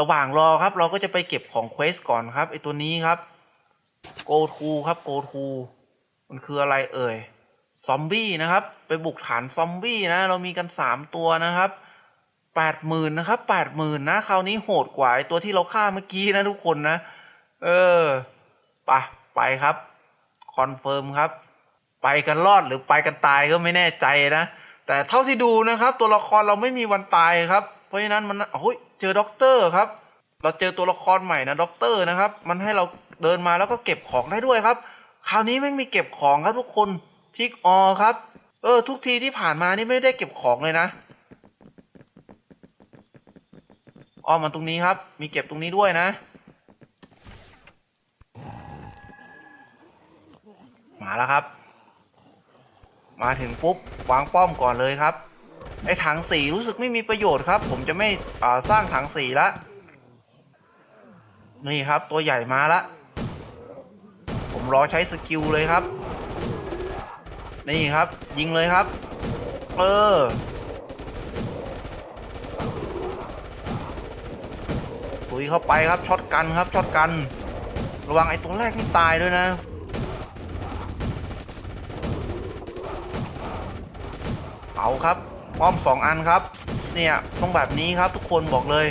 ระหว่างรอครับ เราก็จะไปเก็บของเควสก่อนครับไอตัวนี้ครับ go to ครับ go to มันคืออะไรเอ่ยซอมบี้นะครับ ไปบุกฐานซอมบี้นะ เรามีกันสามตัวนะครับแปดหมื่นนะครับแปดหมื่นนะคราวนี้โหดกว่าไอตัวที่เราฆ่าเมื่อกี้นะทุกคนนะ เออไปไปครับคอนเฟิร์มครับ ไปกันรอดหรือไปกันตายก็ไม่แน่ใจนะ แต่เท่าที่ดูนะครับ ตัวละครเราไม่มีวันตายครับ เพราะฉะนั้นมันโอ้ยเจอด็อกเตอร์ครับ เราเจอตัวละครใหม่นะด็อกเตอร์นะครับ มันให้เราเดินมาแล้วก็เก็บของได้ด้วยครับ คราวนี้ไม่มีเก็บของครับทุกคนพิกออครับ เออ ทุกทีที่ผ่านมานี่ไม่ได้เก็บของเลยนะอ้อมมาตรงนี้ครับ มีเก็บตรงนี้ด้วยนะ มาแล้วครับ มาถึงปุ๊บวางป้อมก่อนเลยครับ ไอ้ถังสีรู้สึกไม่มีประโยชน์ครับ ผมจะไม่อ่าสร้างถังสีละนี่ครับ ตัวใหญ่มาละ ผมรอใช้สกิลเลยครับ นี่ครับ ยิงเลยครับ เออตุยเข้าไปครับช็อตกันครับช็อตกัน ระวังไอ้ตัวแรกนี่ตายด้วยนะเอาครับ ป้อมสองอันครับ เนี่ยต้องแบบนี้ครับทุกคนบอกเลย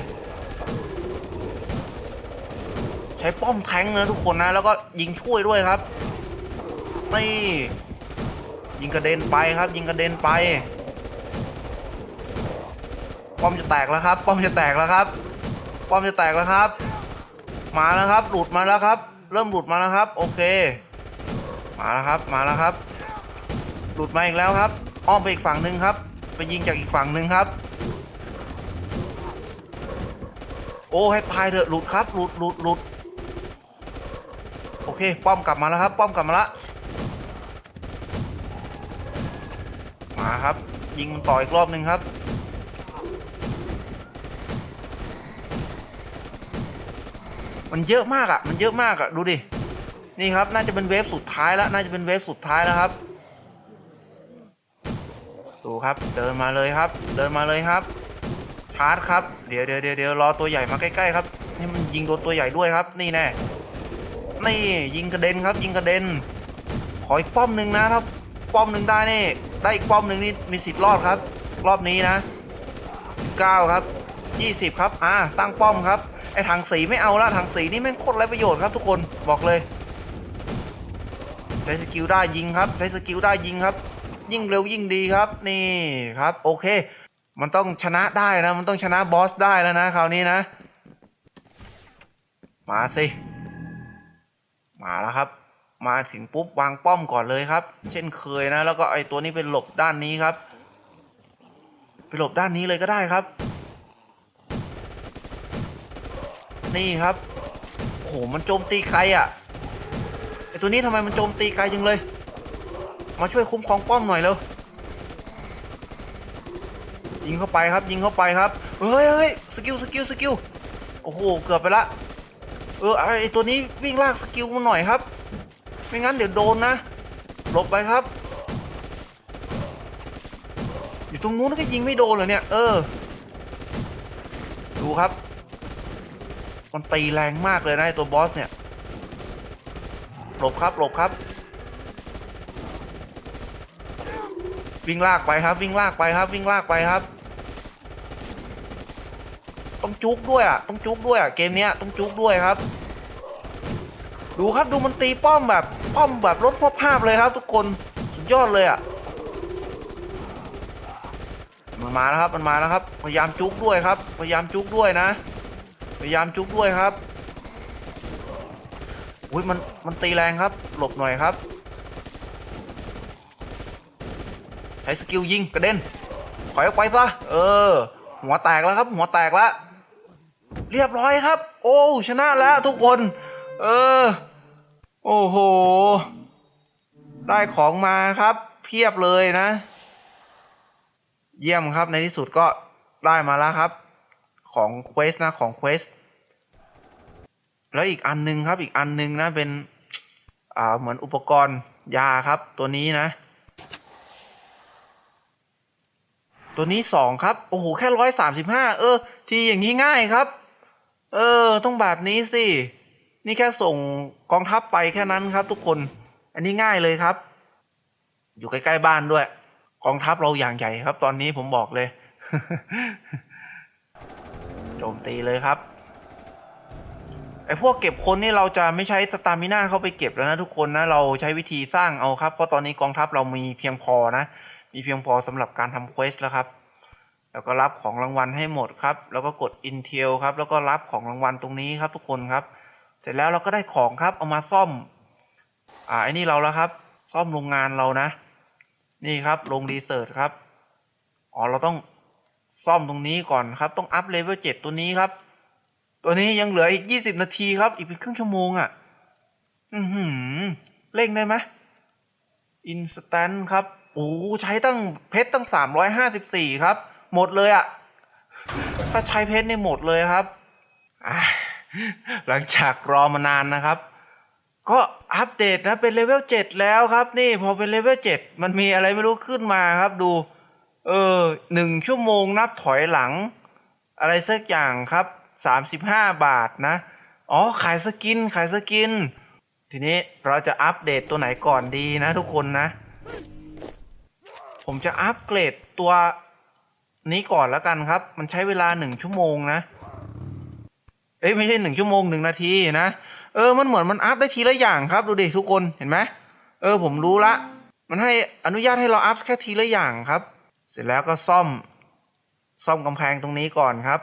ใช้ป้อมแทงนะทุกคนนะ แล้วก็ยิงช่วยด้วยครับนี่ยิงกระเด็นไปครับ ยิงกระเด็นไป ป้อมจะแตกแล้วครับ ป้อมจะแตกแล้วครับ ป้อมจะแตกแล้วครับ มาแล้วครับ หลุดมาแล้วครับ เริ่มหลุดมาแล้วครับ โอเค มาแล้วครับ มาแล้วครับ หลุดมาอีกแล้วครับ อ้อมไปอีกฝั่งหนึ่งครับ ไปยิงจากอีกฝั่งหนึ่งครับ โอ้ให้ตายเถอะหลุดครับหลุดหลุดหลุดโอเค ป้อมกลับมาแล้วครับ ป้อมกลับมาละมาครับ ยิงมันต่ออีกรอบหนึ่งครับมันเยอะมากอะ่ะ มันเยอะมากอะ่ะ ดูดิ นี่ครับ น่าจะเป็นเวฟสุดท้ายแล้ว น่าจะเป็นเวฟสุดท้ายแล้วครับ ดูครับ เดินมาเลยครับ เดินมาเลยครับชาร์จครับ เดี๋ยวเดี๋ยวเดี๋ยวรอตัวใหญ่มาใกล้ๆครับ ให้มันยิงโดนตัวใหญ่ด้วยครับ นี่แน่ นี่ยิงกระเด็นครับ ยิงกระเด็น ขออีกป้อมหนึ่งนะครับ ป้อมหนึ่งได้นี่ ได้อีกป้อมหนึ่งนี่มีสิทธิ์รอดครับ รอบนี้นะเก้าครับยี่สิบครับ อ่า ตั้งป้อมครับ ไอ้ถังสีไม่เอาละถังสีนี่แม่งโคตรไรประโยชน์ครับทุกคน บอกเลย ใช้สกิลได้ยิงครับ ใช้สกิลได้ยิงครับ ยิ่งเร็วยิ่งดีครับ นี่ครับ โอเค มันต้องชนะได้นะ มันต้องชนะบอสได้แล้วนะคราวนี้นะ มาสิ มาแล้วครับ มาถึงปุ๊บวางป้อมก่อนเลยครับ เช่นเคยนะ แล้วก็ไอตัวนี้เป็นหลบด้านนี้ครับ ไปหลบด้านนี้เลยก็ได้ครับ นี่ครับโอ้โหมันโจมตีใครอะ่ะไอตัวนี้ทำไมมันโจมตีไกลจังเลย มาช่วยคุ้มครองป้อมหน่อยเร็วยิงเข้าไปครับ ยิงเข้าไปครับเฮ้ยเฮ้ยสกิลสกิลสกิลโอ้โหเกือบไปละเออไอตัวนี้วิ่งลากสกิลมาหน่อยครับ ไม่งั้นเดี๋ยวโดนนะหลบไปครับ อยู่ตรงนู้นก็ยิงไม่โดนเลยเนี่ย เออ ดูครับมันตีแรงมากเลยนะไอ้ตัวบอสเนี่ยหลบครับหลบครับ วิ่งลากไปครับ วิ่งลากไปครับ วิ่งลากไปครับ ต้องจุกด้วยอะต้องจุกด้วยอะเกมเนี้ยต้องจุกด้วยครับ ดูครับดูมันตีป้อมแบบ ป้อมแบบลดพวภาพเลยครับ ทุกคนสุดยอดเลยอะมันมาแล้วครับมันมาแล้วครับ พยายามจุกด้วยครับ พยายามจุกด้วยนะ พยายามจุกด้วยครับอุ้ยมันมันตีแรงครับ หลบหน่อยครับ ใช้สกิลยิงกระเด็นถอยออกไปซะเออ หัวแตกแล้วครับ หัวแตกแล้วเรียบร้อยครับ โอ้ชนะแล้วทุกคน เออ โอ้โห ได้ของมาครับ เพียบเลยนะ เยี่ยมครับในที่สุดก็ได้มาแล้วครับ ของเควสนะของเควสแล้วอีกอันหนึงครับอีกอันหนึงนะเป็น อ่าเหมือนอุปกรณ์ยาครับตัวนี้นะ ตัวนี้สองครับ โอ้โห แค่ร้อยสามสิบห้าเออ ทีอย่างนี้ง่ายครับ เออ ต้องแบบนี้สิ นี่แค่ส่งกองทัพไปแค่นั้นครับ ทุกคน อันนี้ง่ายเลยครับ อยู่ใกล้ๆบ้านด้วย กองทัพเราอย่างใหญ่ครับ ตอนนี้ผมบอกเลย โจมตีเลยครับ ไอ้พวกเก็บคนนี่เราจะไม่ใช้สตามิน่าเข้าไปเก็บแล้วนะทุกคนนะ เราใช้วิธีสร้างเอาครับ เพราะตอนนี้กองทัพเรามีเพียงพอนะ มีเพียงพอสำหรับการทำเควสแล้วครับ แล้วก็รับของรางวัลให้หมดครับ แล้วก็กด Intel ครับ แล้วก็รับของรางวัลตรงนี้ครับ ทุกคนครับ เสร็จแล้วเราก็ได้ของครับ เอามาซ่อม อ่าไอ้นี่เราแล้วครับ ซ่อมโรงงานเรานะ นี่ครับ ลงรีเสิร์ชครับ อ๋อ เราต้องซ่อมตรงนี้ก่อนครับ ต้องอัพเลเวลเจ็ดตัวนี้ครับ ตัวนี้ยังเหลืออีกยี่สิบนาทีครับ อีกเป็นครึ่งชั่วโมงอะ่ะ อือหือ เร่งได้ไหมอินสแตนครับ โอ้ใช้ตั้งเพชรตั้งสามร้อยห้าสิบสี่ครับ หมดเลยอะ่ะถ้าใช้เพชรนี่หมดเลยครับหลังจากรอมานานนะครับ ก็อัปเดตนะเป็นเลเวลเจ็ดแล้วครับ นี่พอเป็นเลเวลเจ็ดมันมีอะไรไม่รู้ขึ้นมาครับ ดู เออหนึ่งชั่วโมงนับถอยหลัง อะไรสักอย่างครับสามสิบห้าบาทนะ อ๋อขายสกินขายสกิน ทีนี้เราจะอัปเดตตัวไหนก่อนดีนะทุกคนนะ ผมจะอัปเกรดตัวนี้ก่อนแล้วกันครับ มันใช้เวลาหนึ่งชั่วโมงนะ เอ้ยไม่ใช่หนึ่งชั่วโมงหนึ่งนาทีนะ เออ มันเหมือนมันอัพได้ทีละอย่างครับ ดูดิทุกคนเห็นไหมเออ ผมรู้ละ มันให้อนุญาตให้เราอัพแค่ทีละอย่างครับ เสร็จแล้วก็ซ่อม ซ่อมกำแพงตรงนี้ก่อนครับ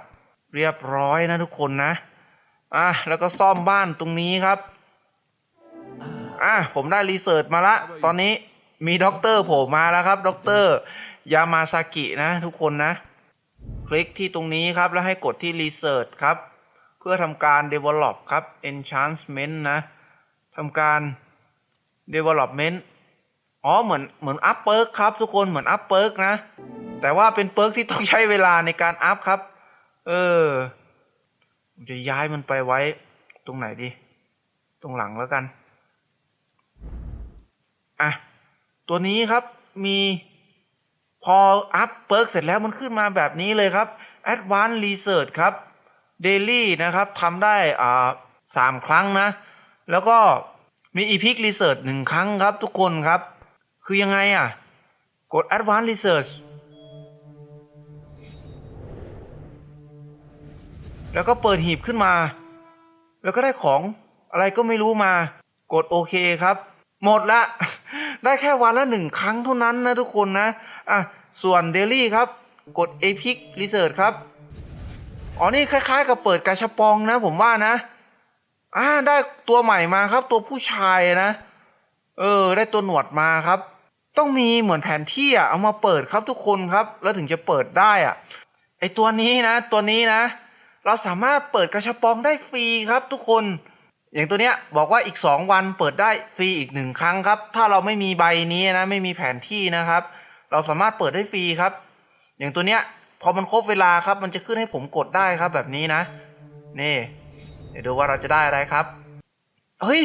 เรียบร้อยนะทุกคนนะ อะ แล้วก็ซ่อมบ้านตรงนี้ครับ อะ ผมได้รีเสิร์ชมาละ ตอนนี้ มีด็อกเตอร์โผล่มาแล้วครับด็อกเตอร์ยามาซากินะ ทุกคนนะ คลิกที่ตรงนี้ครับ แล้วให้กดที่ Research ครับ เพื่อทำการ develop ครับ enchantment นะทำการ development อ๋อเหมือนเหมือน up perk ครับ ทุกคนเหมือน up perk นะ แต่ว่าเป็นเปิร์กที่ต้องใช้เวลาในการอัพครับ เออจะย้ายมันไปไว้ ตรงไหนดี ตรงหลังแล้วกัน อะ ตัวนี้ครับมีพออัพเปิร์กเสร็จแล้วมันขึ้นมาแบบนี้เลยครับ Advanced Research ครับ Daily นะครับทำได้อ่าสามครั้งนะ แล้วก็มี Epic Research หนึ่งครั้งครับทุกคนครับ คือยังไงอะ กด Advanced Research แล้วก็เปิดหีบขึ้นมา แล้วก็ได้ของอะไรก็ไม่รู้มา กดโอเคครับ หมดละ ได้แค่วันละหนึ่งครั้งเท่านั้นนะทุกคนนะ อะ ส่วนเดลี่ครับ กด Epic Research ครับ อ๋อ นี่คล้าย ๆ กับเปิดกาชาปองนะ ผมว่านะ อ่า ได้ตัวใหม่มาครับตัวผู้ชายนะ เออ ได้ตัวหนวดมาครับ ต้องมีเหมือนแผนที่อะ เอามาเปิดครับทุกคนครับ แล้วถึงจะเปิดได้อะ ไอตัวนี้นะ ตัวนี้นะ เราสามารถเปิดกระชับปองได้ฟรีครับทุกคน อย่างตัวเนี้ยบอกว่าอีก 2 วันเปิดได้ฟรีอีกหนึ่งครั้งครับ ถ้าเราไม่มีใบนี้นะไม่มีแผนที่นะครับ เราสามารถเปิดได้ฟรีครับ อย่างตัวเนี้ยพอมันครบเวลาครับ มันจะขึ้นให้ผมกดได้ครับแบบนี้นะ นี่ เดี๋ยวดูว่าเราจะได้อะไรครับ เฮ้ย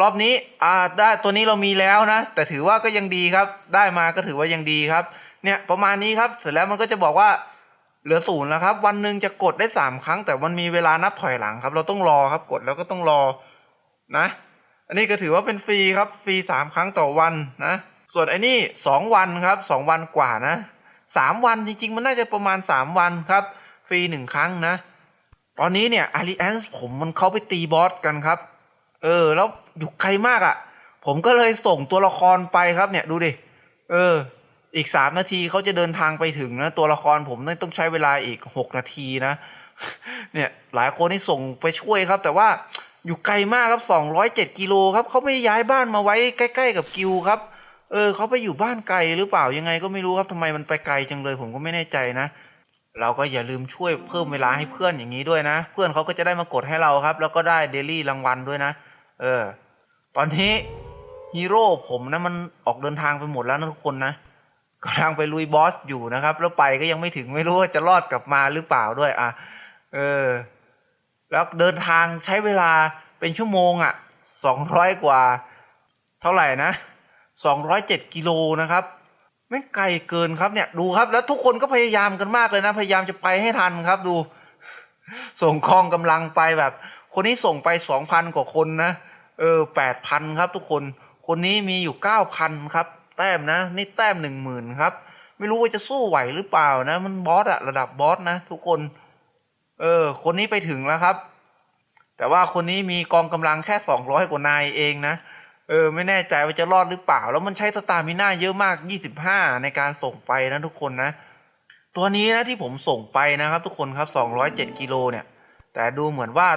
รอบนี้อ่าได้ตัวนี้เรามีแล้วนะ แต่ถือว่าก็ยังดีครับ ได้มาก็ถือว่ายังดีครับ เนี่ยประมาณนี้ครับ เสร็จแล้วมันก็จะบอกว่า เหลือศูนย์แล้วครับ วันหนึ่งจะกดได้สามครั้ง แต่มันมีเวลานับถอยหลังครับ เราต้องรอครับกดแล้วก็ต้องรอนะ อันนี้ก็ถือว่าเป็นฟรีครับฟรีสามครั้งต่อวันนะ ส่วนไอ้นี่สองวันครับสองวันกว่านะสามวันจริง ๆ มันน่าจะประมาณสามวันครับ ฟรีหนึ่งครั้งนะ ตอนนี้เนี่ยอารีแอนส์ผมมันเขาไปตีบอสกันครับ เออ แล้วอยู่ไกลมากอะ่ะ ผมก็เลยส่งตัวละครไปครับเนี่ยดูดิเออ อีกสามนาทีเขาจะเดินทางไปถึงนะ ตัวละครผมต้องใช้เวลาอีกหกนาทีนะ เนี่ยหลายคนที่ส่งไปช่วยครับ แต่ว่าอยู่ไกลมากครับสองร้อยเจ็ดกิโลครับเขาไม่ย้ายบ้านมาไว้ใกล้ ๆ กับกิวครับ เออเขาไปอยู่บ้านไกลหรือเปล่ายังไงก็ไม่รู้ครับทำไมมันไปไกลจังเลย ผมก็ไม่แน่ใจนะเราก็อย่าลืมช่วยเพิ่มเวลาให้เพื่อนอย่างนี้ด้วยนะ เพื่อนเขาก็จะได้มากดให้เราครับ แล้วก็ได้เดลี่รางวัลด้วยนะ เออ ตอนนี้ฮีโร่ผมนะมันออกเดินทางไปหมดแล้วนะทุกคนนะ กำลังไปลุยบอสอยู่นะครับ แล้วไปก็ยังไม่ถึงไม่รู้ว่าจะรอดกลับมาหรือเปล่าด้วยอะเออ แล้วเดินทางใช้เวลาเป็นชั่วโมงอะสองร้อยกว่า เท่าไหร่นะสองร้อยเจ็ดกิโลนะครับไม่ไกลเกินครับเนี่ยดูครับ แล้วทุกคนก็พยายามกันมากเลยนะ พยายามจะไปให้ทันครับ ดู ส่งกองกำลังไปแบบ คนนี้ส่งไปสองพันกว่าคนนะเออแปดพันครับ ทุกคน คนนี้มีอยู่เก้าพันครับ แต้มนะ นี่แต้มหนึ่งหมื่นครับ ไม่รู้ว่าจะสู้ไหวหรือเปล่านะ มันบอสอะระดับบอสนะ ทุกคน เออ คนนี้ไปถึงแล้วครับ แต่ว่าคนนี้มีกองกำลังแค่สองร้อยกว่านายเองนะเออไม่แน่ใจว่าจะรอดหรือเปล่า แล้วมันใช้สตามิน่าเยอะมากยี่สิบห้าในการส่งไปนะทุกคนนะ ตัวนี้นะที่ผมส่งไปนะครับ ทุกคนครับสองร้อยเจ็ดกิโลเนี่ย แต่ดูเหมือนว่า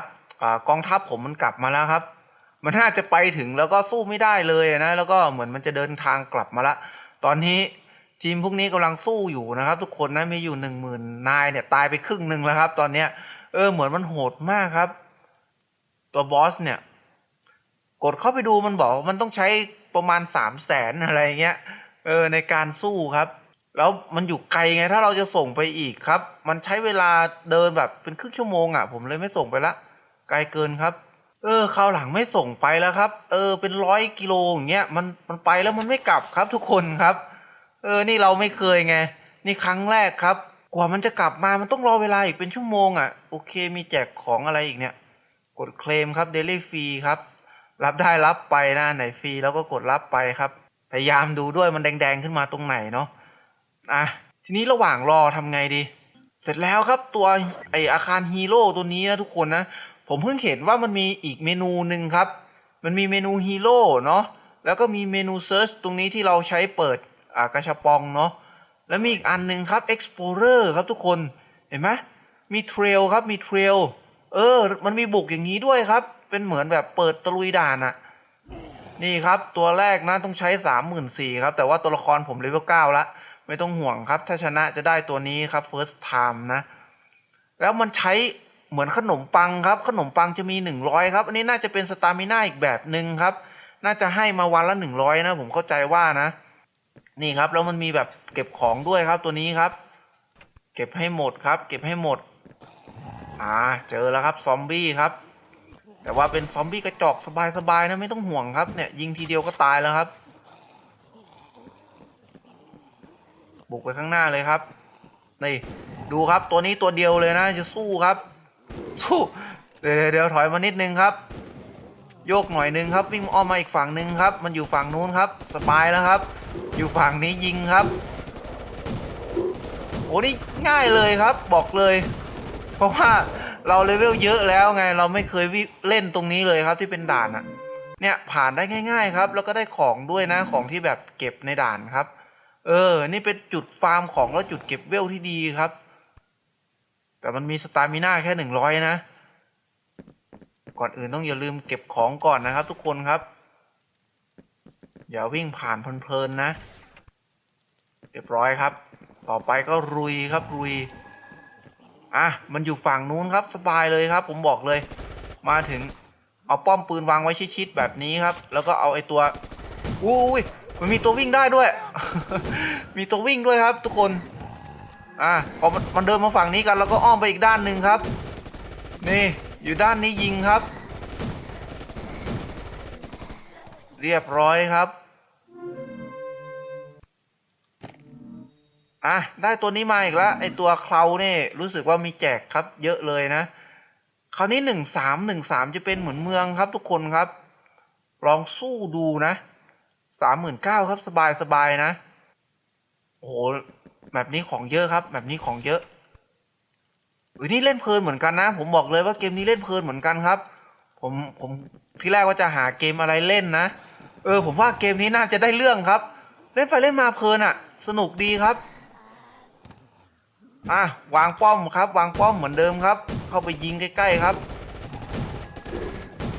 อากองทัพผมมันกลับมาแล้วครับ มันน่าจะไปถึงแล้วก็สู้ไม่ได้เลยนะ แล้วก็เหมือนมันจะเดินทางกลับมาละ ตอนนี้ทีมพวกนี้กำลังสู้อยู่นะครับ ทุกคนนะมีอยู่หนึ่งหมื่นนายเนี่ยตายไปครึ่งหนึ่งแล้วครับ ตอนเนี้ย เออเหมือนมันโหดมากครับ ตัวบอสเนี่ย กดเข้าไปดูมันบอกมันต้องใช้ประมาณสามแสนอะไรเงี้ยเออในการสู้ครับ แล้วมันอยู่ไกลไงถ้าเราจะส่งไปอีกครับ มันใช้เวลาเดินแบบเป็นครึ่งชั่วโมงอะ ผมเลยไม่ส่งไปละไกลเกินครับ เออคราวหลังไม่ส่งไปแล้วครับ เออ เป็นร้อยกิโลอย่างเงี้ยมันมันไปแล้วมันไม่กลับครับ ทุกคนครับ เออ นี่เราไม่เคยไง นี่ครั้งแรกครับ กว่ามันจะกลับมามันต้องรอเวลาอีกเป็นชั่วโมงอะ โอเค มีแจกของอะไรอีกเนี่ย กดเคลมครับเดลี่ฟรีครับ รับได้รับไปนะไหนฟรีแล้วก็กดรับไปครับ พยายามดูด้วยมันแดงๆขึ้นมาตรงไหนเนาะอะทีนี้ระหว่างรอทำไงดี เสร็จแล้วครับตัวไออาคารฮีโร่ตัวนี้นะทุกคนนะ ผมเพิ่งเห็นว่ามันมีอีกเมนูหนึ่งครับ มันมีเมนูฮีโร่เนาะแล้วก็มีเมนูเซิร์ชตรงนี้ที่เราใช้เปิดกระชับปองเนาะแล้วมีอีกอันหนึ่งครับ Explorer ครับทุกคนเห็นไหมมีเทรลครับมีเทรลเออ มันมีบุกอย่างนี้ด้วยครับ เป็นเหมือนแบบเปิดตะลุยด่านอะนี่ครับตัวแรกนะต้องใช้สามหมื่นสี่ครับ แต่ว่าตัวละครผมเลเวลเก้าละไม่ต้องห่วงครับ ถ้าชนะจะได้ตัวนี้ครับ first time นะ แล้วมันใช้ เหมือนขนมปังครับ ขนมปังจะมีหนึ่งร้อยครับ อันนี้น่าจะเป็นสตามิน่าอีกแบบหนึ่งครับ น่าจะให้มาวันละหนึ่งร้อยนะ ผมเข้าใจว่านะ นี่ครับ แล้วมันมีแบบเก็บของด้วยครับตัวนี้ครับ เก็บให้หมดครับ เก็บให้หมด อ่า เจอแล้วครับซอมบี้ครับ แต่ว่าเป็นซอมบี้กระจอกสบายๆนะไม่ต้องห่วงครับเนี่ยยิงทีเดียวก็ตายแล้วครับ บุกไปข้างหน้าเลยครับนี่ดูครับตัวนี้ตัวเดียวเลยนะจะสู้ครับ สู้เดี๋ยวเดี๋ยวถอยมานิดนึงครับ โยกหน่อยนึงครับ วิ่งอ้อมมาอีกฝั่งหนึ่งครับ มันอยู่ฝั่งนู้นครับสบายแล้วครับ อยู่ฝั่งนี้ยิงครับโอ้นี่ง่ายเลยครับ บอกเลย เพราะว่าเราเลเวลเยอะแล้วไง เราไม่เคยวิเล่นตรงนี้เลยครับที่เป็นด่านอะเนี่ยผ่านได้ง่าย ๆ ครับ แล้วก็ได้ของด้วยนะของที่แบบเก็บในด่านครับ เออ นี่เป็นจุดฟาร์มของแล้วจุดเก็บเวลที่ดีครับ แต่มันมีสตามิน่าแค่หนึ่งร้อยนะ ก่อนอื่นต้องอย่าลืมเก็บของก่อนนะครับ ทุกคนครับ อย่าวิ่งผ่านเพลินๆนะ เรียบร้อยครับ ต่อไปก็รุยครับรุย อะ มันอยู่ฝั่งนู้นครับสบายเลยครับ ผมบอกเลย มาถึงเอาป้อมปืนวางไว้ชิดๆแบบนี้ครับ แล้วก็เอาไอตัวอุ้ยมันมีตัววิ่งได้ด้วย มีตัววิ่งด้วยครับ ทุกคน อะพอมันเดินมาฝั่งนี้กันแล้วก็อ้อมไปอีกด้านหนึ่งครับ นี่อยู่ด้านนี้ยิงครับ เรียบร้อยครับอะได้ตัวนี้มาอีกแล้วไอตัวเคลาเนี่ยรู้สึกว่ามีแจกครับ เยอะเลยนะ คราวนี้หนึ่งสามหนึ่งสามจะเป็นเหมือนเมืองครับทุกคนครับ ลองสู้ดูนะสามหมื่นเก้าครับสบายสบายนะโอ้ แบบนี้ของเยอะครับ แบบนี้ของเยอะอุ้ยนี่เล่นเพลินเหมือนกันนะ ผมบอกเลยว่าเกมนี้เล่นเพลินเหมือนกันครับ ผมผมที่แรกว่าจะหาเกมอะไรเล่นนะ เออ ผมว่าเกมนี้น่าจะได้เรื่องครับ เล่นไปเล่นมาเพลินอะ่ะ สนุกดีครับอะวางป้อมครับ วางป้อมเหมือนเดิมครับ เข้าไปยิงใกล้ๆครับ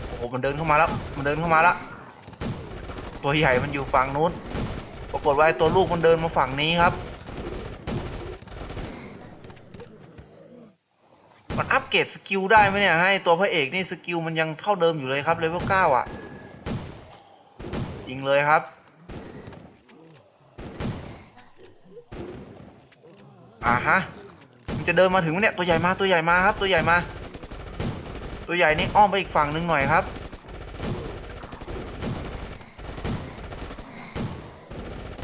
โอ้โหมันเดินเข้ามาแล้วมันเดินเข้ามาแล้วตัวใหญ่มันอยู่ฝั่งนู้นปรากฏว่าไอ้ตัวลูกมันเดินมาฝั่งนี้ครับ มันอัป เกรดสกิลได้ไหมเนี่ยให้ตัวพระเอกนี่สกิลมันยังเท่าเดิมอยู่เลยครับเลเวลเก้าอะยิงเลยครับอ่าฮะมันจะเดินมาถึงไหมเนี่ยตัวใหญ่มาตัวใหญ่มาครับ ตัวใหญ่มา ตัวใหญ่นี่อ้อมไปอีกฝั่งหนึ่งหน่อยครับ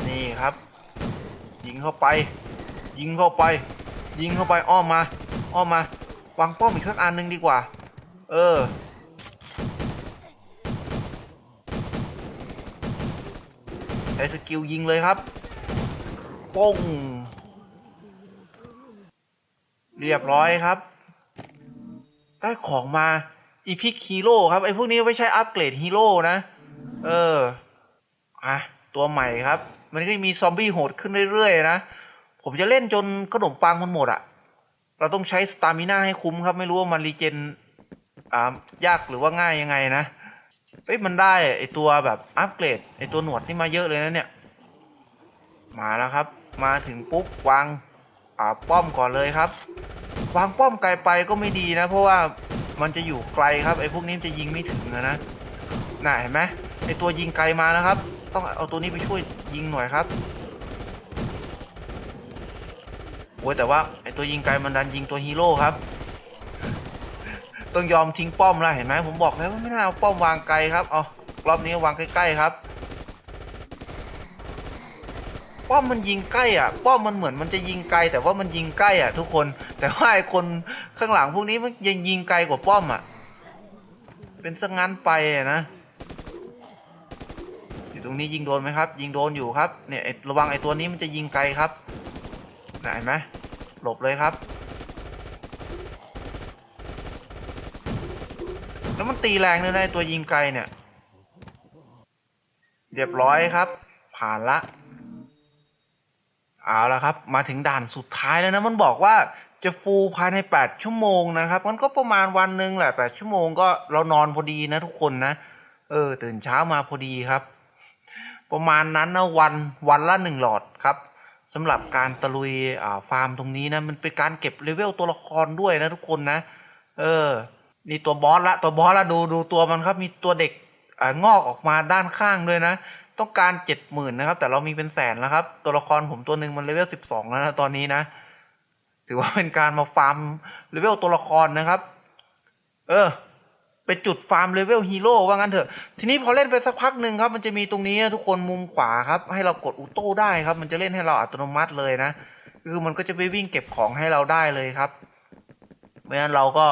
นี่ครับ ยิงเข้าไป ยิงเข้าไป ยิงเข้าไปอ้อมมา อ้อมมา วางป้อมอีกสักอันหนึ่งดีกว่า เออ ใช้สกิลยิงเลยครับป้งเรียบร้อยครับ ได้ของมาอีพิกฮีโร่ครับ ไอ้พวกนี้ไม่ใช่อัปเกรดฮีโร่นะ เออ อะ ตัวใหม่ครับ มันก็มีซอมบี้โหดขึ้นเรื่อยๆนะ ผมจะเล่นจนขนมปังมันหมดอะ เราต้องใช้สตามิน่าให้คุ้มครับ ไม่รู้ว่ามันรีเจนอ่ายากหรือว่าง่ายยังไงนะเฮ้ยมันได้ไอตัวแบบอัปเกรดไอตัวหนวดนี่มาเยอะเลยนะเนี่ย มาแล้วครับ มาถึงปุ๊บวางอ่าป้อมก่อนเลยครับ วางป้อมไกลไปก็ไม่ดีนะ เพราะว่ามันจะอยู่ไกลครับไอพวกนี้จะยิงไม่ถึงนะนะน่าเห็นไหมไอตัวยิงไกลมานะครับ ต้องเอาตัวนี้ไปช่วยยิงหน่อยครับโอ้ยแต่ว่าไอตัวยิงไกลมันดันยิงตัวฮีโร่ครับ ต้องยอมทิ้งป้อมแล้วเห็นไหมผมบอกแล้วว่าไม่น่าเอาป้อมวางไกลครับเอารอบนี้วางใกล้ๆครับ ป้อมมันยิงใกล้อะ ป้อมมันเหมือนมันจะยิงไกล แต่ว่ามันยิงใกล้อะ ทุกคน แต่ว่าไอ้คนข้างหลังพวกนี้มันยังยิงไกลกว่าป้อมอะ เป็นสังงั้นไปนะอยู่ตรงนี้ยิงโดนไหมครับ ยิงโดนอยู่ครับ เนี่ยระวังไอ้ตัวนี้มันจะยิงไกลครับ น่ะเห็นไหมหลบเลยครับ แล้วมันตีแรงเลยนะไอ้ตัวยิงไกลเนี่ย เรียบร้อยครับ ผ่านละเอาละครับ มาถึงด่านสุดท้ายแล้วนะ มันบอกว่าจะฟูภายใน 8 ชั่วโมงนะครับ มันก็ประมาณวันหนึ่งแหละ 8 ชั่วโมงก็เรานอนพอดีนะทุกคนนะ เออ ตื่นเช้ามาพอดีครับ ประมาณนั้นนะวันวันละหนึ่งหลอดครับ สำหรับการตะลุยฟาร์มตรงนี้นะ มันเป็นการเก็บเลเวลตัวละครด้วยนะทุกคนนะ เออ นี่ตัวบอสละตัวบอสละดูดูตัวมันครับ มีตัวเด็กอ่างอกออกมาด้านข้างด้วยนะ ต้องการเจ็ดหมื่นนะครับ แต่เรามีเป็นแสนแล้วครับ ตัวละครผมตัวหนึ่งมันเลเวลสิบสองแล้วนะตอนนี้นะ ถือว่าเป็นการมาฟาร์มเลเวลตัวละครนะครับ เออ ไปจุดฟาร์มเลเวลฮีโร่ว่างั้นเถอะ ทีนี้พอเล่นไปสักพักหนึ่งครับ มันจะมีตรงนี้ทุกคนมุมขวาครับ ให้เรากดอุโต้ได้ครับ มันจะเล่นให้เราอัตโนมัติเลยนะ คือมันก็จะไปวิ่งเก็บของให้เราได้เลยครับเพราะฉะนั้นเราก็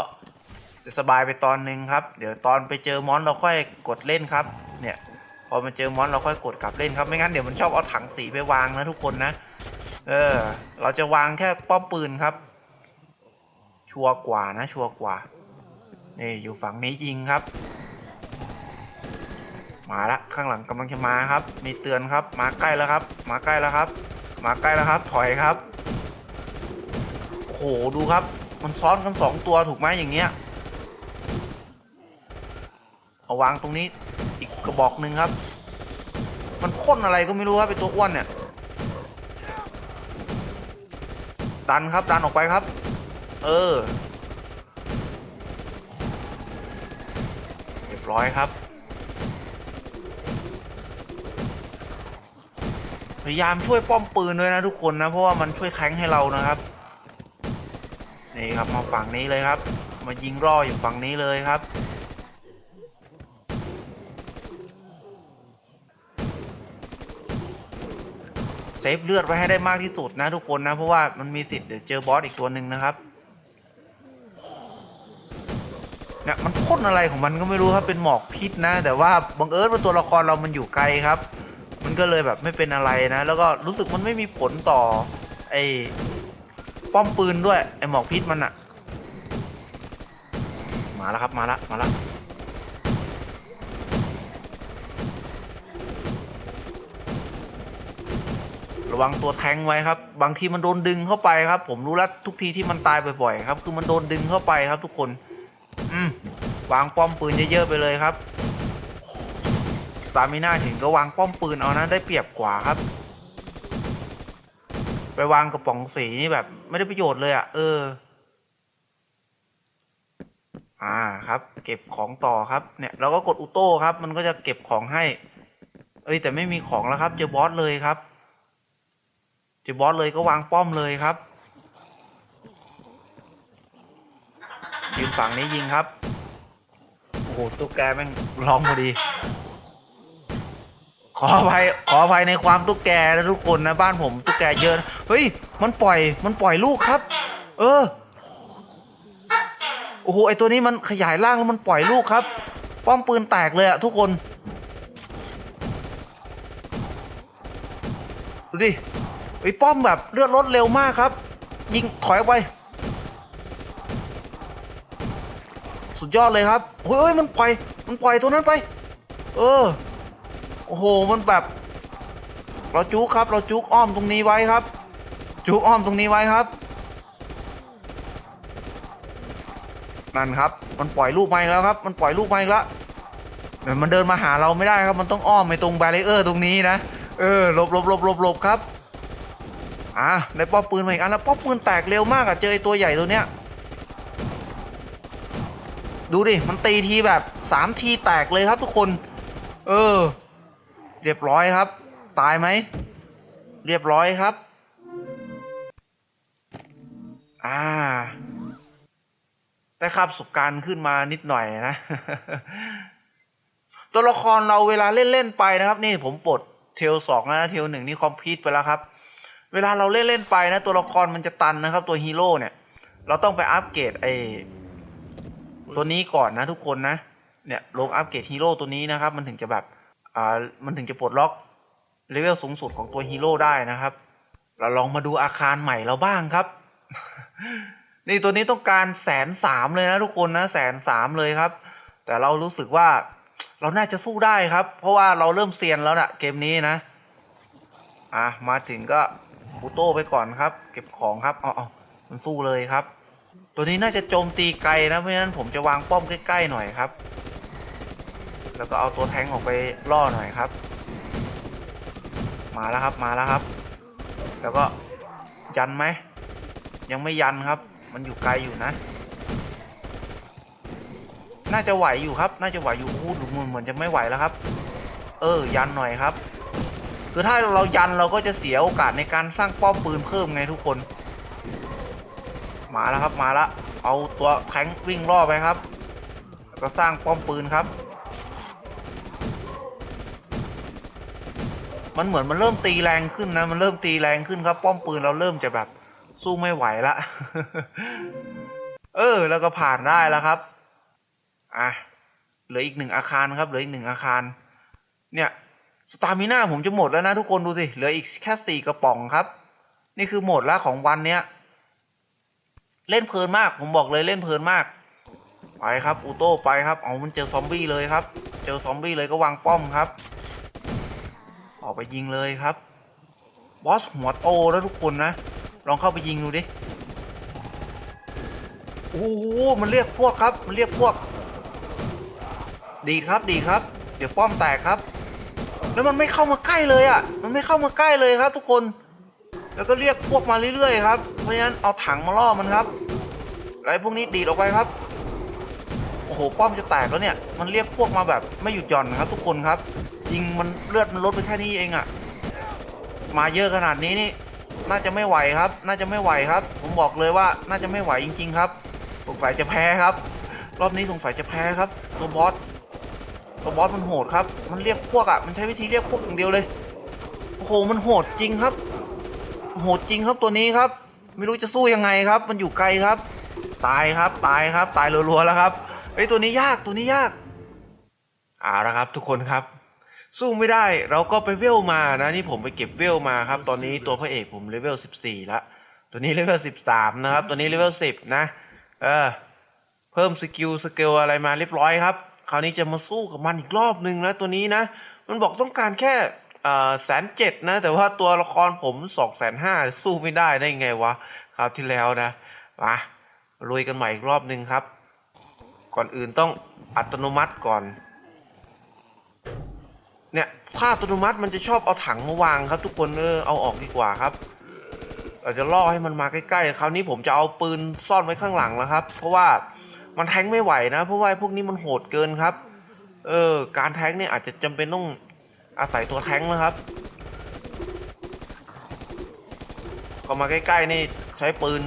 จะสบายไปตอนหนึ่งครับ เดี๋ยวตอนไปเจอมอนเราค่อยกดเล่นครับ เนี่ย พอมันเจอมอนเราค่อยกดกลับเล่นครับ ไม่งั้นเดี๋ยวมันชอบเอาถังสีไปวางนะทุกคนนะ เออ เราจะวางแค่ป้อมปืนครับ ชัวร์กว่านะ ชัวร์กว่า นี่อยู่ฝั่งนี้ยิงครับ มาละข้างหลังกำลังจะมาครับ มีเตือนครับ มาใกล้แล้วครับ มาใกล้แล้วครับ มาใกล้แล้วครับ ถอยครับโอ้โหดูครับ มันซ้อนกันสองตัวถูกไหมอย่างเงี้ยเอาวางตรงนี้อีกกระบอกหนึ่งครับ มันพ่นอะไรก็ไม่รู้ครับไอตัวอ้วนเนี่ย ดันครับดันออกไปครับ เออ ร้อยครับ พยายามช่วยป้อมปืนด้วยนะทุกคนนะ เพราะว่ามันช่วยแทงให้เรานะครับ นี่ครับมาฝั่งนี้เลยครับ มายิงร่ออยู่ฝั่งนี้เลยครับเซฟเลือดไว้ให้ได้มากที่สุดนะทุกคนนะ เพราะว่ามันมีสิทธิ์เดี๋ยวเจอบอสอีกตัวหนึ่งนะครับ เนี่ยมันพ่นอะไรของมันก็ไม่รู้ครับเป็นหมอกพิษนะ แต่ว่าบังเอิญว่าตัวละครเรามันอยู่ไกลครับ มันก็เลยแบบไม่เป็นอะไรนะ แล้วก็รู้สึกมันไม่มีผลต่อ ไอ้ป้อมปืนด้วยไอ้หมอกพิษมันอะมาแล้วครับมาแล้วมาแล้วระวังตัวแทงไว้ครับ บางทีมันโดนดึงเข้าไปครับ ผมรู้แล้วทุกทีที่มันตายบ่อยๆครับ คือมันโดนดึงเข้าไปครับทุกคน อืมวางป้อมปืนเยอะๆไปเลยครับสามิน่าถึงก็วางป้อมปืนเอานะได้เปรียบกว่าครับ ไปวางกระป๋องสีนี่แบบ ไม่ได้ประโยชน์เลยอะ่ะ เออ อ่าครับ เก็บของต่อครับ เนี่ย เราก็กดอุโต้ครับ มันก็จะเก็บของให้ เอ้ยแต่ไม่มีของแล้วครับ เจอบอสเลยครับ เจอบอสเลยก็วางป้อมเลยครับ ยืนฝั่งนี้ยิงครับ โอ้โหตุ๊กแกแม่งร้องพอดี ขออภัยขออภัยในความตุ๊กแกนะทุกคนนะบ้านผมตุ๊กแกเยอะเฮ้ยมันปล่อยมันปล่อยลูกครับ เออโอ้โหไอตัวนี้มันขยายร่างแล้วมันปล่อยลูกครับ ป้อมปืนแตกเลยอะทุกคนดูดิไอป้อมแบบเลือดลดเร็วมากครับ ยิงถอยออกไป สุด ยอดเลยครับเฮ้ยมันปล่อย มันปล่อยตัวนั้นไป เออ โอ้โห มันแบบ เราจุกครับ เราจุกอ้อมตรงนี้ไว้ครับ จุกอ้อมตรงนี้ไว้ครับ นั่นครับ มันปล่อยลูกมาอีกแล้วครับ มันปล่อยลูกมาอีกแล้วแต่มันเดินมาหาเราไม่ได้ครับ มันต้องอ้อมไปตรงแบรเออร์ตรงนี้นะ เออ หลบหลบหลบหลบหลบครับ อะได้ป้อมปืนมาอีกอันแล้วป้อมปืนแตกเร็วมากอะเจอไอตัวใหญ่ตัวเนี้ย ดูดิ มันตีทีแบบสามทีแตกเลยครับทุกคน เออ เรียบร้อยครับ ตายไหม เรียบร้อยครับ อ่า ได้ครับประสบการณ์ขึ้นมานิดหน่อยนะ ตัวละครเราเวลาเล่น ๆ ไปนะครับ นี่ผมปลดเทลสองแล้วนะเทลหนึ่งนี่คอมพิวตไปแล้วครับ เวลาเราเล่นเล่น ๆ ไปนะ ตัวละครมันจะตันนะครับ ตัวฮีโร่เนี่ย เราต้องไปอัปเกรดไอ ตัวนี้ก่อนนะทุกคนนะ เนี่ยลงอัปเกรดฮีโร่ตัวนี้นะครับ มันถึงจะแบบอ่ามันถึงจะปลดล็อกเลเวลสูงสุดของตัวฮีโร่ได้นะครับ เราลองมาดูอาคารใหม่เราบ้างครับ นี่ตัวนี้ต้องการแสนสามเลยนะทุกคนนะแสนสามเลยครับ แต่เรารู้สึกว่าเราน่าจะสู้ได้ครับ เพราะว่าเราเริ่มเซียนแล้วนะเกมนี้นะอะมาถึงก็บูโต้ไปก่อนครับ เก็บของครับอ๋อมันสู้เลยครับ ตัวนี้น่าจะโจมตีไกลนะเพราะฉะนั้นผมจะวางป้อมใกล้ๆหน่อยครับ แล้วก็เอาตัวแทงออกไปล่อหน่อยครับ มาแล้วครับมาแล้วครับ แล้วก็ยันไหมยังไม่ยันครับ มันอยู่ไกลอยู่นะ น่าจะไหวอยู่ครับ น่าจะไหวอยู่อู้ดูมันเหมือนจะไม่ไหวแล้วครับ เออ ยันหน่อยครับ คือถ้าเรายันเราก็จะเสียโอกาสในการสร้างป้อมปืนเพิ่มไงทุกคน มาแล้วครับมาล้วเอาตัวแทงวิ่งล่อไปครับ แล้วก็สร้างป้อมปืนครับ มันเหมือนมันเริ่มตีแรงขึ้นนะ มันเริ่มตีแรงขึ้นครับ ป้อมปืนเราเริ่มจะแบบสู้ไม่ไหวละ เออ แล้วก็ผ่านได้แล้วครับ อะ เหลืออีกหนึ่งอาคารครับ เหลืออีกหนึ่งอาคาร เนี่ย สตามิน่าผมจะหมดแล้วนะทุกคนดูสิ เหลืออีกแค่สี่กระป๋องครับ นี่คือหมดแล้วของวันเนี้ย เล่นเพลินมาก ผมบอกเลยเล่นเพลินมาก ไปครับ อูโต้ไปครับเอามันเจอซอมบี้เลยครับ เจอซอมบี้เลยก็วางป้อมครับ ออกไปยิงเลยครับ บอสหัวโตแล้วทุกคนนะ ลองเข้าไปยิงดูดิโอ้โหมันเรียกพวกครับ มันเรียกพวก ดีครับดีครับ เดี๋ยวป้อมแตกครับ แล้วมันไม่เข้ามาใกล้เลยอะ มันไม่เข้ามาใกล้เลยครับ ทุกคน แล้วก็เรียกพวกมาเรื่อยๆครับ เพราะฉะนั้นเอาถังมาล่อมันครับแล้วไอ้พวกนี้ดีดออกไปครับ โอ้โหป้อมจะแตกแล้วเนี่ย มันเรียกพวกมาแบบไม่หยุดหย่อนครับ ทุกคนครับ ยิงมันเลือดมันลดไปแค่นี้เองอะ มาเยอะขนาดนี้นี่ น่าจะไม่ไหวครับ น่าจะไม่ไหวครับ ผมบอกเลยว่าน่าจะไม่ไหวจริง ๆ ครับสงสัยจะแพ้ครับ รอบนี้สงสัยจะแพ้ครับ ตัวบอสตัวบอสมันโหดครับ มันเรียกพวกอะ มันใช้วิธีเรียกพวกอย่างเดียวเลย โอ้โห มันโหดจริงครับ โหดจริงครับตัวนี้ครับ ไม่รู้จะสู้ยังไงครับ มันอยู่ไกลครับ ตายครับตายครับ ตายรัวๆแล้วครับเฮ้ตัวนี้ยากตัวนี้ยากเอาละครับ ทุกคนครับ สู้ไม่ได้เราก็ไปเวลมานะนี่ผมไปเก็บเวลมาครับ ตอนนี้ตัวพระเอกผมเลเวลสิบสี่ละตัวนี้เลเวลสิบสามนะครับ ตัวนี้เลเวลสิบนะเออเพิ่มสกิลสเกลอะไรมาเรียบร้อยครับ คราวนี้จะมาสู้กับมันอีกรอบหนึ่งนะตัวนี้นะ มันบอกต้องการแค่ แสนเจ็ดนะ แต่ว่าตัวละครผมสองแสนห้าสู้ไม่ได้ได้ไงวะคราวที่แล้วนะมาลุยกันใหม่อีกรอบหนึ่งครับ ก่อนอื่นต้องอัตโนมัติก่อน เนี่ยถ้าอัตโนมัติมันจะชอบเอาถังมาวางครับ ทุกคนเออเอาออกดีกว่าครับเราจะล่อให้มันมาใกล้ๆ คราวนี้ผมจะเอาปืนซ่อนไว้ข้างหลังแล้วครับ เพราะว่ามันแทงไม่ไหวนะ เพราะว่าพวกนี้มันโหดเกินครับ เออ การแทงเนี่ยอาจจะจำเป็นต้อง อาศัยตัวแทงนะครับเข้ามาใกล้ๆนี่ใช้ปืน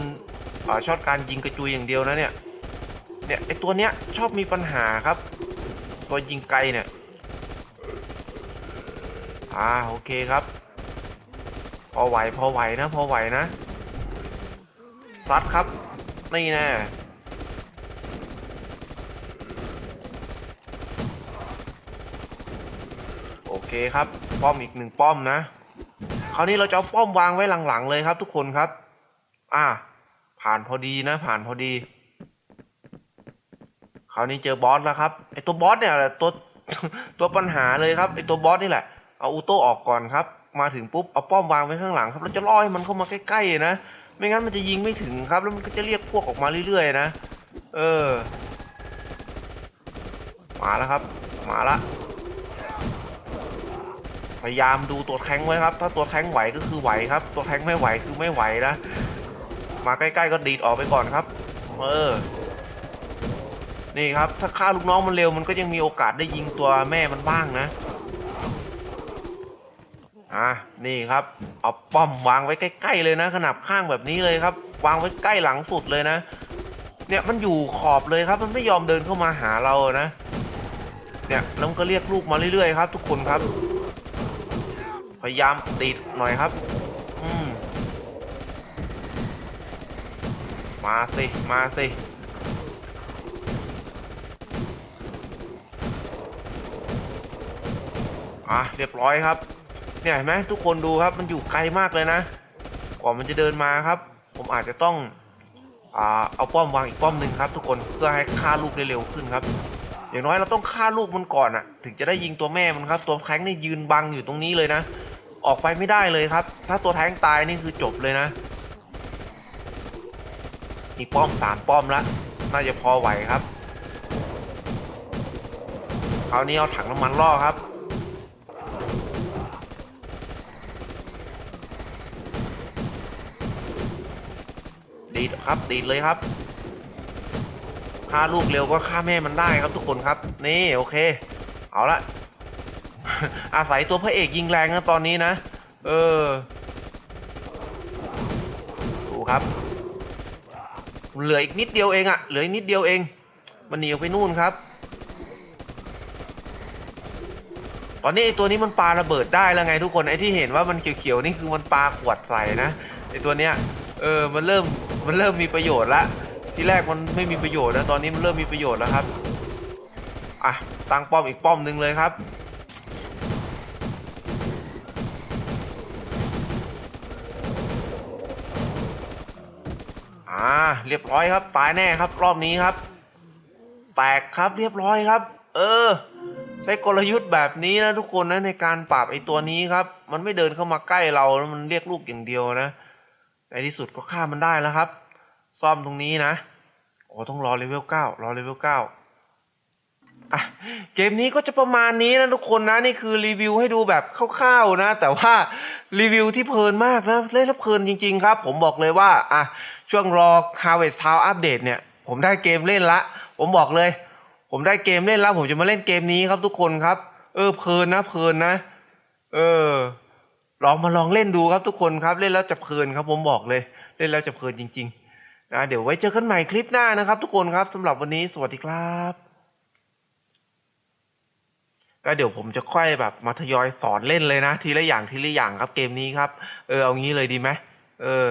อช็อตการยิงกระจุยอย่างเดียวนะเนี่ยเนี่ยไอตัวเนี้ยชอบมีปัญหาครับ ตัวยิงไกลเนี่ยอ่าโอเคครับ พอไหวพอไหวนะพอไหวนะซัดครับนี่แน่ ครับป้อมอีกหนึ่งป้อมนะคราวนี้เราจะเอาป้อมวางไว้หลังๆเลยครับ ทุกคนครับ อ่า ผ่านพอดีนะ ผ่านพอดี คราวนี้เจอบอสแล้วครับไอตัวบอสเนี่ยแหละตัวตัวปัญหาเลยครับไอตัวบอสนี่แหละเอาอูโต้ออกก่อนครับ มาถึงปุ๊บเอาป้อมวางไว้ข้างหลังครับแล้วจะล่อให้มันเข้ามาใกล้ๆนะไม่งั้นมันจะยิงไม่ถึงครับ แล้วมันก็จะเรียกพวกออกมาเรื่อยๆ นะ เออ มาแล้วครับ มาละ พยายามดูตัวแทงไว้ครับ ถ้าตัวแทงไหวก็คือไหวครับ ตัวแทงไม่ไหวคือไม่ไหวนะ มาใกล้ๆก็ดีดออกไปก่อนครับ เออ นี่ครับ ถ้าฆ่าลูกน้องมันเร็วมันก็ยังมีโอกาสได้ยิงตัวแม่มันบ้างนะ อะ นี่ครับ เอาป้อมวางไว้ใกล้ๆเลยนะ ขนาบข้างแบบนี้เลยครับ วางไว้ใกล้หลังสุดเลยนะ เนี่ยมันอยู่ขอบเลยครับ มันไม่ยอมเดินเข้ามาหาเรานะเนี่ยแล้วก็เรียกลูกมาเรื่อยๆครับ ทุกคนครับ พยายามติดหน่อยครับ อืม มาสิ มาสิอะเรียบร้อยครับ เนี่ยเห็นไหมทุกคนดูครับ มันอยู่ไกลมากเลยนะ กว่ามันจะเดินมาครับ ผมอาจจะต้อง อ่า เอาป้อมวางอีกป้อมหนึ่งครับ ทุกคน เพื่อให้ฆ่าลูกได้เร็วขึ้นครับ อย่างน้อยเราต้องฆ่าลูกมันก่อนอะถึงจะได้ยิงตัวแม่มันครับ ตัวแท้งนี่ยืนบังอยู่ตรงนี้เลยนะ ออกไปไม่ได้เลยครับ ถ้าตัวแท้งตายนี่คือจบเลยนะมีป้อมสามป้อมละน่าจะพอไหวครับคราวนี้เอาถังน้ำมันล่อครับ ดีดครับดีดเลยครับ ฆ่าลูกเร็วก็ฆ่าแม่มันได้ครับทุกคนครับ นี่โอเค เอาละ อาศัยตัวพระเอกยิงแรงนะตอนนี้นะ เออ ดูครับ เหลืออีกนิดเดียวเองอะเหลืออีกนิดเดียวเอง มันหนีออกไปนู่นครับ ตอนนี้ไอตัวนี้มันปาระเบิดได้แล้วไงทุกคน ไอที่เห็นว่ามันเขียวๆนี่คือมันปาขวดใส่นะ ไอตัวเนี้ย เออ มันเริ่ม มันเริ่มมีประโยชน์ละ ที่แรกมันไม่มีประโยชน์นะตอนนี้มันเริ่มมีประโยชน์แล้วครับอะตั้งป้อมอีกป้อมหนึ่งเลยครับ อ่าเรียบร้อยครับตายแน่ครับ รอบนี้ครับ แตกครับเรียบร้อยครับ เออ ใช้กลยุทธ์แบบนี้นะทุกคนนะในการปราบไอตัวนี้ครับ มันไม่เดินเข้ามาใกล้เราแล้วมันเรียกลูกอย่างเดียวนะในที่สุดก็ฆ่ามันได้แล้วครับ ซ่อมตรงนี้นะโอ้ต้องรอเลเวลเก้ารอเลเวลเก้าอะเกมนี้ก็จะประมาณนี้นะทุกคนนะนี่คือรีวิวให้ดูแบบคร่าวๆนะ แต่ว่ารีวิวที่เพลินมากนะเล่นแล้วเพลินจริง ๆ ครับ ผมบอกเลยว่าอะช่วงรอ Harvest Town อัปเดตเนี่ย ผมได้เกมเล่นละ ผมบอกเลย ผมได้เกมเล่นแล้ว ผมจะมาเล่นเกมนี้ครับทุกคนครับ เออเพลินนะเพลินนะ เออ ลองมาลองเล่นดูครับทุกคนครับ เล่นแล้วจะเพลินครับ ผมบอกเลย เล่นแล้วจะเพลินจริง ๆ นะเดี๋ยวไว้เจอกันใหม่คลิปหน้านะครับ ทุกคนครับสำหรับวันนี้สวัสดีครับก็เดี๋ยวผมจะค่อยแบบมาทยอยสอนเล่นเลยนะ ทีละอย่างทีละอย่างครับเกมนี้ครับ เออเอางี้เลยดีไหมเออ